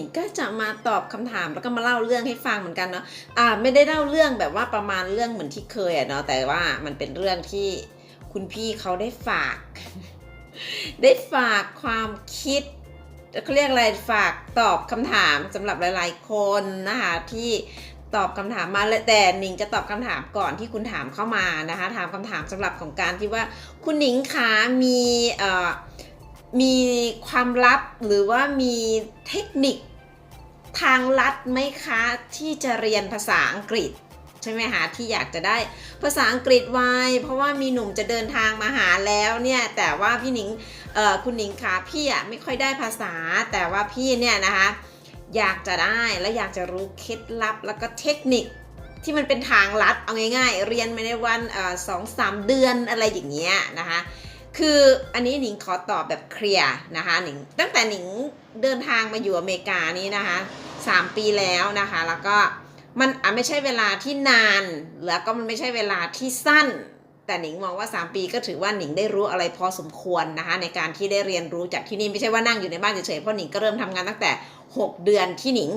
นิงก็จะมาตอบคำถามแล้วก็มาเล่าเรื่องให้ฟังเหมือนกันเนาะอ่าไม่ได้เล่าเรื่องแบบว่าประมาณเรื่องเหมือนที่เคยอะเนาะแต่ว่ามันเป็นเรื่องที่คุณพี่เขาได้ฝาก ได้ฝากความคิดเขาเรียกอะไรฝากตอบคำถามสำหรับหลาย ๆ คนนะคะที่ตอบคำถามมาเลยแต่หนิงจะตอบคำถามก่อนที่คุณถามเข้ามานะคะ ถามคำถามสำหรับของการที่ว่าคุณหนิงคะมีเอ่อมีความลับหรือว่ามีเทคนิค ทางลัดไหมคะที่จะเรียนภาษาอังกฤษ ใช่ไหมคะที่อยากจะได้ภาษาอังกฤษไวเพราะว่ามีหนุ่มจะเดินทางมาหาแล้วเนี่ยแต่ว่าพี่หนิงเอ่อคุณหนิงคะพี่อะไม่ค่อยได้ภาษา แต่ว่าพี่เนี่ยนะคะอยากจะได้และอยากจะรู้เคล็ดลับแล้วก็เทคนิคที่มันเป็นทางลัดเอาง่าย ๆ เรียนมาในวันสองสามเดือนอะไรอย่างเงี้ยนะคะ คืออันนี้หนิงขอตอบแบบเคลียร์นะคะหนิงตั้งแต่หนิงเดินทางมาอยู่อเมริกานี้นะคะสามปีแล้วนะคะ แล้วก็มันอะไม่ใช่เวลาที่นาน แล้วก็มันไม่ใช่เวลาที่สั้น แต่หนิงมองว่า 3 ปีก็ถือว่าหนิงได้รู้อะไรพอสมควรนะคะ ในการที่ได้เรียนรู้จากที่นี่ไม่ใช่ว่านั่งอยู่ในบ้านเฉยๆเพราะหนิงก็เริ่มทำงานตั้งแต่ 6 เดือนที่หนิง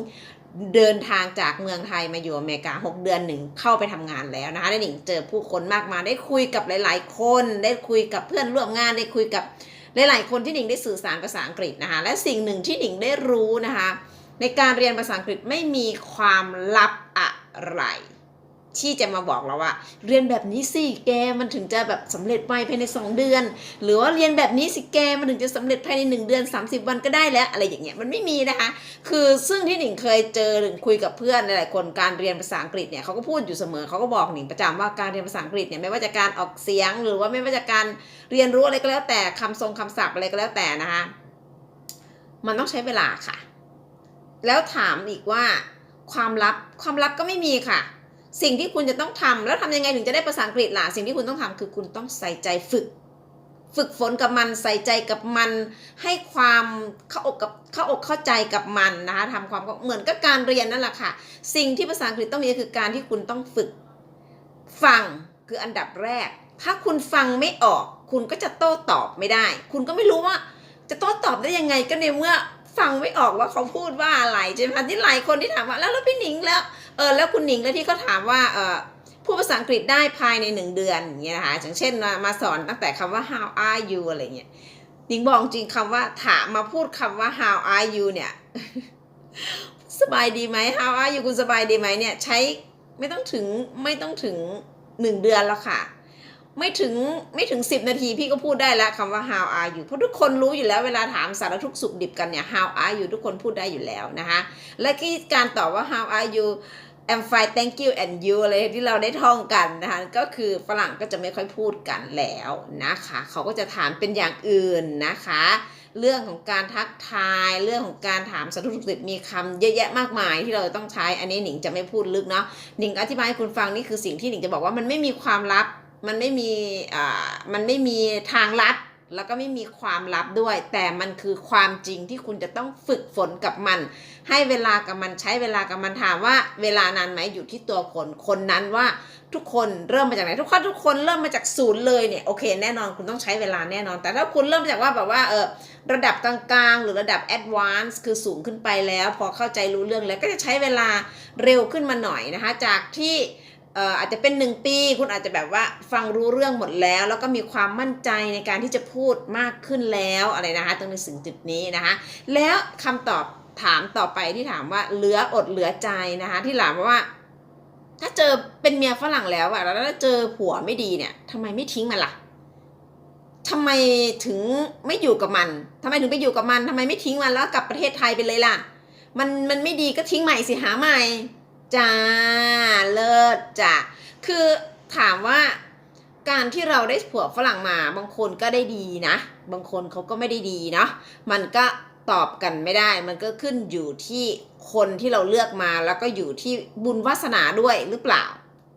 เดินทางจากเมืองไทยมาอยู่อเมริกา 6 เดือนหนึ่งเข้าไปทำงานแล้วนะคะได้หนิงเจอผู้คนมากมายได้คุยกับหลาย ๆ คน ได้คุยกับเพื่อนร่วมงานได้คุยกับหลาย ๆ คนที่หนิงได้สื่อสารภาษาอังกฤษนะคะและสิ่งหนึ่งที่หนิงได้รู้นะคะในการเรียนภาษาอังกฤษไม่มีความลับอะไร ที่จะมาบอกเราว่า เรียนแบบนี้สิแกมันถึงจะแบบสำเร็จไวภายใน 2 เดือน หรือว่าเรียนแบบนี้สิแกมันถึงจะสำเร็จภายใน 1 เดือน 30 วันก็ได้แล้วอะไรอย่างเงี้ยมันไม่มีนะคะ คือซึ่งที่หนิงเคยเจอหรือคุยกับเพื่อนหลายๆคนการเรียนภาษาอังกฤษเนี่ยเขาก็พูดอยู่เสมอเขาก็บอกหนิงประจำว่าการเรียนภาษาอังกฤษเนี่ยไม่ว่าจะการออกเสียง หรือว่าไม่ว่าจะการเรียนรู้อะไรก็แล้วแต่คำทรงคำศัพท์อะไรก็แล้วแต่นะคะมันต้องใช้เวลาค่ะ แล้วถามอีกว่าความลับความลับก็ไม่มีค่ะ สิ่งที่คุณจะต้องทำแล้วทำยังไงถึงจะได้ภาษาอังกฤษล่ะสิ่งที่คุณต้องทำคือคุณต้องใส่ใจฝึก ฝึกฝนกับมันใส่ใจกับมัน ให้ความเข้าอกกับเข้าอกเข้าใจกับมันนะคะทำความเหมือนกับการเรียนนั่นแหละค่ะ สิ่งที่ภาษาอังกฤษต้องมีคือการที่คุณต้องฝึกฟังคืออันดับแรก ถ้าคุณฟังไม่ออก คุณก็จะโต้ตอบไม่ได้ คุณก็ไม่รู้ว่า จะโต้ตอบได้ยังไงก็ในเมื่อฟังไม่ออกว่าเขาพูดว่าอะไรใช่ไหมที่หลายคนที่ถามว่าแล้วแล้วพี่หนิงแล้ว เออแล้วคุณหนิงแล้วที่เขาถามว่าเออพูดภาษาอังกฤษได้ภายในหนึ่งเดือนอย่างเงี้ยนะคะอย่างเช่นมาสอนตั้งแต่คำว่า how are you อะไรเงี้ยหนิงบอกจริงคำว่าถามมาพูดคำว่า how are you เนี่ยสบายดีไหม how are you คุณสบายดีไหมเนี่ยใช้ไม่ต้องถึงไม่ต้องถึงหนึ่งเดือนแล้วค่ะ ไม่ถึงไม่ถึง 10 นาทีพี่ก็พูดได้แล้วคำว่า how are you เพราะทุกคนรู้อยู่แล้วเวลาถามสารทุกสุขดิบกันเนี่ย how are you ทุกคนพูดได้อยู่แล้วนะคะ และที่การตอบว่า how are you I'm fine thank you and you อะไรที่เราได้ท่องกันนะคะ ก็คือฝรั่งก็จะไม่ค่อยพูดกันแล้วนะคะ เขาก็จะถามเป็นอย่างอื่นนะคะ เรื่องของการทักทายเรื่องของการถามสารทุกสุขดิบมีคำเยอะแยะมากมายที่เราต้องใช้อันนี้หนิงจะไม่พูดลึกเนาะหนิงอธิบายให้คุณฟังนี่คือสิ่งที่หนิงจะบอกว่ามันไม่มีความลับ มันไม่มีอ่ามันไม่มีทางลัดแล้วก็ไม่มีความลับด้วย แต่มันคือความจริงที่คุณจะต้องฝึกฝนกับมัน ให้เวลากับมันใช้เวลากับมันถามว่า เวลานานไหมอยู่ที่ตัวคนคนนั้นว่าทุกคนเริ่มมาจากไหนทุกคนทุกคนเริ่มมาจากศูนย์เลยเนี่ยโอเคแน่นอนคุณต้องใช้เวลาแน่นอน แต่ถ้าคุณเริ่มจากว่าแบบว่าเออระดับกลางๆ หรือระดับแอดวานซ์คือสูงขึ้นไปแล้ว พอเข้าใจรู้เรื่องแล้วก็จะใช้เวลาเร็วขึ้นมาหน่อยนะคะจากที่ อาจจะเป็น 1 ปี คุณอาจจะแบบว่าฟังรู้เรื่องหมดแล้ว แล้วก็มีความมั่นใจในการที่จะพูดมากขึ้นแล้วอะไรนะคะตรงในสิ่งจุดนี้นะคะแล้วคำตอบถามต่อไปที่ถามว่าเหลืออดเหลือใจนะคะที่ถามว่า ถ้าเจอเป็นเมียฝรั่งแล้วอะแล้วถ้าเจอผัวไม่ดีเนี่ยทำไมไม่ทิ้งมันล่ะทำไมถึงไม่อยู่กับมันทำไมถึงไปอยู่กับมันทำไมไม่ทิ้งมันแล้วกลับประเทศไทยไปเลยล่ะ มันมันไม่ดีก็ทิ้งใหม่สิหาใหม่จ้าเลิ ศจ้ะคือถามว่าการที่เราได้ผัวฝรั่งมาบางคนก็ได้ดีนะ บางคนเขาก็ไม่ได้ดีเนาะมันก็ตอบกันไม่ได้ มันก็ขึ้นอยู่ที่คนที่เราเลือกมาแล้วก็อยู่ที่บุญวาสนาด้วยหรือเปล่า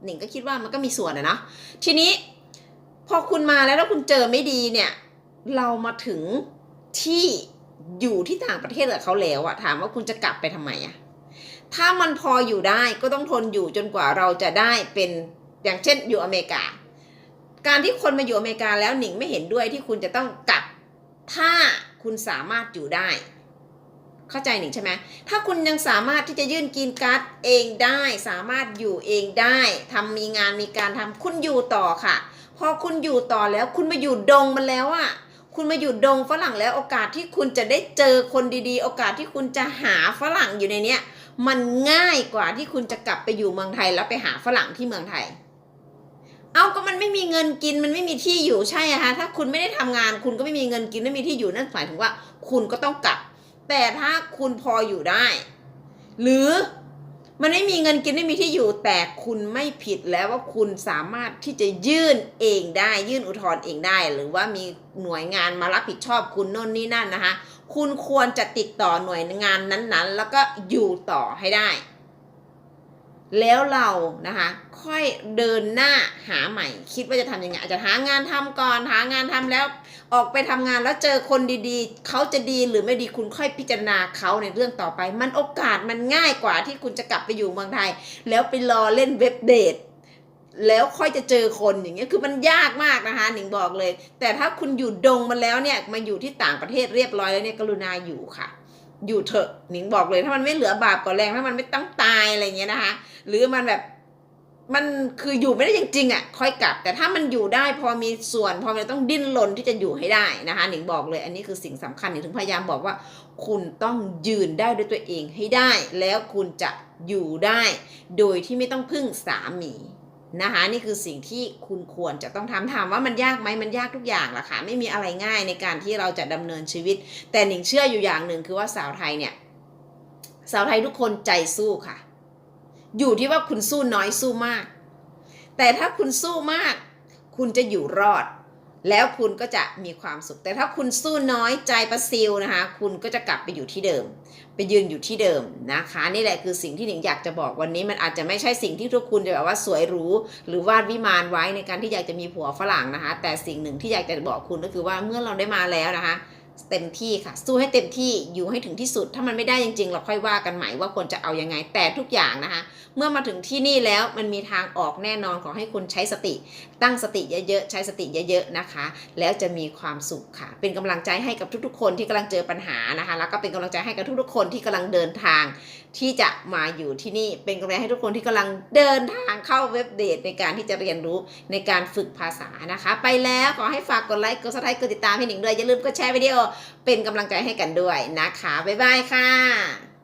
หนิงก็คิดว่ามันก็มีส่วนนะเนาะทีนี้พอคุณมาแล้วแล้วคุณเจอไม่ดีเนี่ย เรามาถึงที่อยู่ที่ต่างประเทศกับเขาแล้วอะถามว่าคุณจะกลับไปทำไมอะ ถ้ามันพออยู่ได้ก็ต้องทนอยู่จนกว่าเราจะได้เป็นอย่างเช่นอยู่อเมริกา การที่คนมาอยู่อเมริกาแล้วหนิงไม่เห็นด้วยที่คุณจะต้องกลับ ถ้าคุณสามารถอยู่ได้ เข้าใจหนิงใช่ไหมถ้าคุณยังสามารถที่จะยื่นกรีนการ์ดเองได้ สามารถอยู่เองได้ทำมีงานมีการทำคุณอยู่ต่อค่ะ พอคุณอยู่ต่อแล้วคุณมาอยู่ดงมันแล้วอะคุณมาอยู่ดงฝรั่งแล้วโอกาสที่คุณจะได้เจอคนดีๆ โอกาสที่คุณจะหาฝรั่งอยู่ในเนี้ย มันง่ายกว่าที่คุณจะกลับไปอยู่เมืองไทยแล้วไปหาฝรั่งที่เมืองไทย เอาก็มันไม่มีเงินกินมันไม่มีที่อยู่ใช่อะคะถ้าคุณไม่ได้ทำงาน คุณก็ไม่มีเงินกินไม่มีที่อยู่นั่นหมายถึงว่า คุณก็ต้องกลับ แต่ถ้าคุณพออยู่ได้ หรือมันไม่มีเงินกินไม่มีที่อยู่แต่คุณไม่ผิดแล้วว่าคุณสามารถที่จะยื่นเองได้ยื่นอุทธรณ์เองได้ หรือว่ามีหน่วยงานมารับผิดชอบคุณโน่นนี่นั่นนะคะ คุณควรจะติดต่อหน่วยงานนั้นๆ แล้วก็อยู่ต่อให้ได้ แล้วเรานะคะ ค่อยเดินหน้าหาใหม่ คิดว่าจะทำยังไงอาจจะหางานทำก่อน หางานทำแล้ว ออกไปทำงานแล้วเจอคนดีๆ เขาจะดีหรือไม่ดีคุณค่อยพิจารณาเขาในเรื่องต่อไป มันโอกาสมันง่ายกว่าที่คุณจะกลับไปอยู่เมืองไทย แล้วไปรอเล่นเว็บเดท แล้วค่อยจะเจอคนอย่างเงี้ยคือมันยากมากนะคะหนิงบอกเลย แต่ถ้าคุณอยู่ดงมันแล้วเนี่ยมาอยู่ที่ต่างประเทศเรียบร้อยแล้วเนี่ยกรุณาอยู่ค่ะ อยู่เถอะหนิงบอกเลย ถ้ามันไม่เหลือบาปก่อแรงถ้ามันไม่ต้องตายอะไรเงี้ยนะคะ หรือมันแบบมันคืออยู่ไม่ได้จริงๆอะค่อยกลับ แต่ถ้ามันอยู่ได้พอมีส่วน พอมันต้องดิ้นรนที่จะอยู่ให้ได้นะคะหนิงบอกเลย อันนี้คือสิ่งสำคัญหนิงถึงพยายามบอกว่า คุณต้องยืนได้ด้วยตัวเองให้ได้ แล้วคุณจะอยู่ได้ โดยที่ไม่ต้องพึ่งสามี นะคะนี่คือสิ่งที่คุณควรจะต้องทำถามว่ามันยากไหมมันยากทุกอย่างล่ะค่ะไม่มีอะไรง่ายในการที่เราจะดำเนินชีวิต แต่หนิงเชื่ออยู่อย่างหนึ่งคือว่าสาวไทยเนี่ยสาวไทยทุกคนใจสู้ค่ะ อยู่ที่ว่าคุณสู้น้อยสู้มาก แต่ถ้าคุณสู้มาก คุณจะอยู่รอด แล้วคุณก็จะมีความสุข แต่ถ้าคุณสู้น้อยใจประซิวนะคะ คุณก็จะกลับไปอยู่ที่เดิม ไปยืนอยู่ที่เดิมนะคะ นี่แหละคือสิ่งที่หนิงอยากจะบอกวันนี้มันอาจจะไม่ใช่สิ่งที่ทุกคุณจะแบบว่าสวยหรูหรือวาดวิมานไว้ในการที่อยากจะมีผัวฝรั่งนะคะ แต่สิ่งหนึ่งที่อยากจะบอกคุณก็คือว่าเมื่อเราได้มาแล้วนะคะ เต็มที่ค่ะ สู้ให้เต็มที่อยู่ให้ถึงที่สุด ถ้ามันไม่ได้จริงๆ เราค่อยว่ากันใหม่ว่าควรจะเอายังไง แต่ทุกอย่างนะคะ เมื่อมาถึงที่นี่แล้วมันมีทางออกแน่นอนขอให้คุณใช้สติ ตั้งสติเยอะๆ ใช้สติเยอะๆนะคะ แล้วจะมีความสุขค่ะ เป็นกำลังใจให้กับทุกๆ คนที่กำลังเจอปัญหานะคะ แล้วก็เป็นกำลังใจให้กับทุกๆ คนที่กำลังเดินทาง ที่จะมาอยู่ที่นี่ เป็นกำลังใจให้ทุกคนที่กำลังเดินทางเข้าเว็บเดทในการที่จะเรียนรู้ในการฝึกภาษานะคะ ไปแล้วขอให้ฝากกดไลค์กดซับสไครต์กดติดตามให้หนิงด้วยอย่าลืมกดแชร์วิดีโอเป็นกำลังใจให้กันด้วยนะคะ บ๊ายบายค่ะ